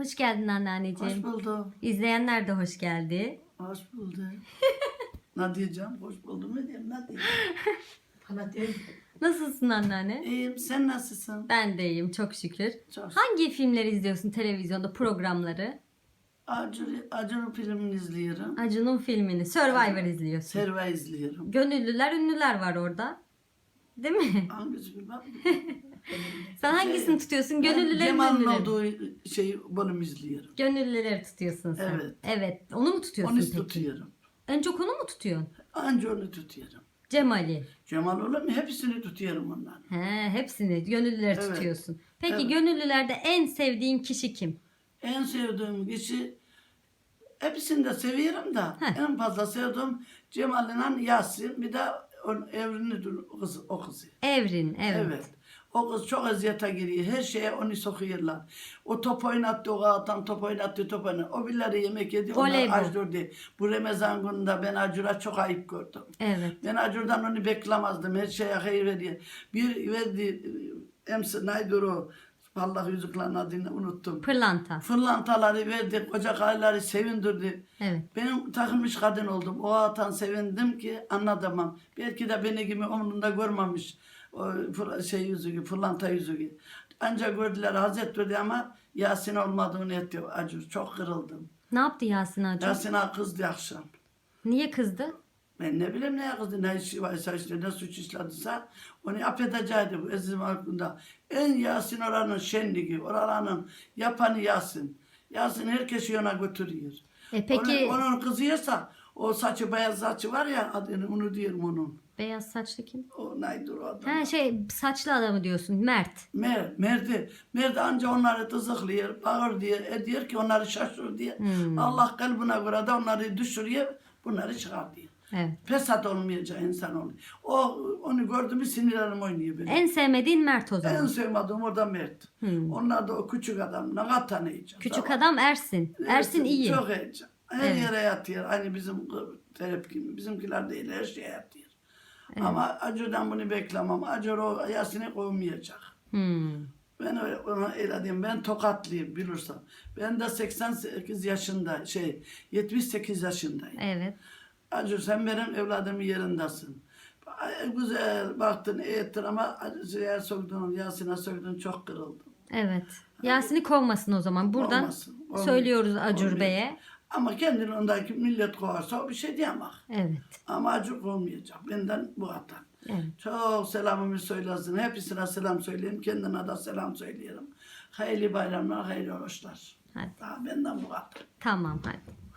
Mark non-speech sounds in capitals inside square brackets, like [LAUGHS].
Hoş geldin anneanneciğim. Hoş buldum. İzleyenler de hoş geldi. Hoş buldum. [LAUGHS] ne diyeceğim? Hoş buldum ne diyeyim? Ne diyeyim? [LAUGHS] Bana değil. Nasılsın anneanne? İyiyim. Sen nasılsın? Ben de iyiyim çok şükür. Çok. Hangi filmleri izliyorsun televizyonda programları? Acur, Acur filmini izliyorum. Acun'un filmini Survivor izliyorsun. Serva izliyorum. Gönüllüler ünlüler var orada. Değil mi? Hangisi bak. [LAUGHS] Sen hangisini tutuyorsun? Gönüllüler Cemal'ın ünlüler. olduğu şeyi bölüm izliyorum. Gönüllüleri tutuyorsun sen. Evet. Evet. Onu mu tutuyorsun Onu peki? tutuyorum. En çok onu mu tutuyorsun? Anca onu tutuyorum. Cemal'i. Cemal olur mu? Hepsini tutuyorum ondan. He, hepsini gönüllüleri Evet. tutuyorsun. Peki Evet. gönüllülerde en sevdiğin kişi kim? En sevdiğim kişi hepsini de seviyorum da Heh. en fazla sevdiğim Cemal'le Yasin bir de onun Evrin'idir o kız, o kızı. Evrin, evet. Evet. O kız çok eziyete giriyor. Her şeye onu sokuyorlar. O top oynattı, o atan top oynattı, top oynattı. O birileri yemek yedi, onlar Voleybol. aç durdu. Bu Ramazan gününde ben Acur'a çok ayıp gördüm. Evet. Ben Acur'dan onu beklemezdim. Her şeye hayır veriyor. Bir verdi, emsi neydir o? Vallahi yüzüklerin adını unuttum. Pırlanta. Fırlantaları verdi, koca karıları sevindirdi. Evet. Ben takılmış kadın oldum. O atan sevindim ki anlatamam. Belki de beni gibi umrunda görmemiş. O fır- şey yüzüğü, fırlanta yüzüğü. Ancak gördüler Hazret verdi ama Yasin olmadığını etti acır. Çok kırıldım. Ne yaptı Yasin Acun? Yasin'e kızdı akşam. Niye kızdı? Ben ne bileyim ne kızdı, ne işi varsa işte, ne suç işlediyse onu affedecekti bu ezim hakkında. En Yasin oranın şenliği, oranın yapanı Yasin. Yasin herkesi yana götürüyor. E peki Onun, onun kızıysa o saçı beyaz saçı var ya adını onu diyorum onun. beyaz saçlı kim? O neydi o adam? Ha şey saçlı adamı diyorsun Mert. Mer, Merdi. Merdi anca onları tızıklıyor, bağır diye, ediyor ki onları şaşır diye. Hmm. Allah kalbine göre de onları düşürüyor, bunları çıkartıyor. Evet. Fesat olmayacak insan oluyor. O onu gördü mü sinirlerim oynuyor benim. En sevmediğin Mert o En zaman. sevmediğim orada Mert. Hmm. Onlar da o küçük adam. Ne kadar tanıyacağım. Küçük adam Ersin. Ersin iyi. Çok heyecan. Her Evet. yere yatıyor. Hani bizim terap gibi. Bizimkiler değil her şeye yatıyor. Ama Acur'dan bunu beklemem. Acur o Yasin'i kovmayacak. Hmm. Ben ona öyle diyeyim. Ben tokatlıyım bilirsen. Ben de 88 yaşında şey 78 yaşındayım. Evet. Acur sen benim evladımın yerindesin. Güzel baktın ettin ama Acur'a soktuğun Yasin'e soktuğun çok kırıldım. Evet. Yasin'i kovmasın o zaman. Buradan Olmasın, olmuyor. söylüyoruz Acur. Bey'e. Ama kendiliğindeki millet kovarsa bir şey diyemez. Evet. Ama acı olmayacak. Benden bu hata. Evet. Çok selamımı söylesin. Hepsine selam söyleyeyim. Kendine de selam söyleyelim. Hayırlı bayramlar, hayırlı oruçlar. Hadi. Daha benden bu hata. Tamam hadi.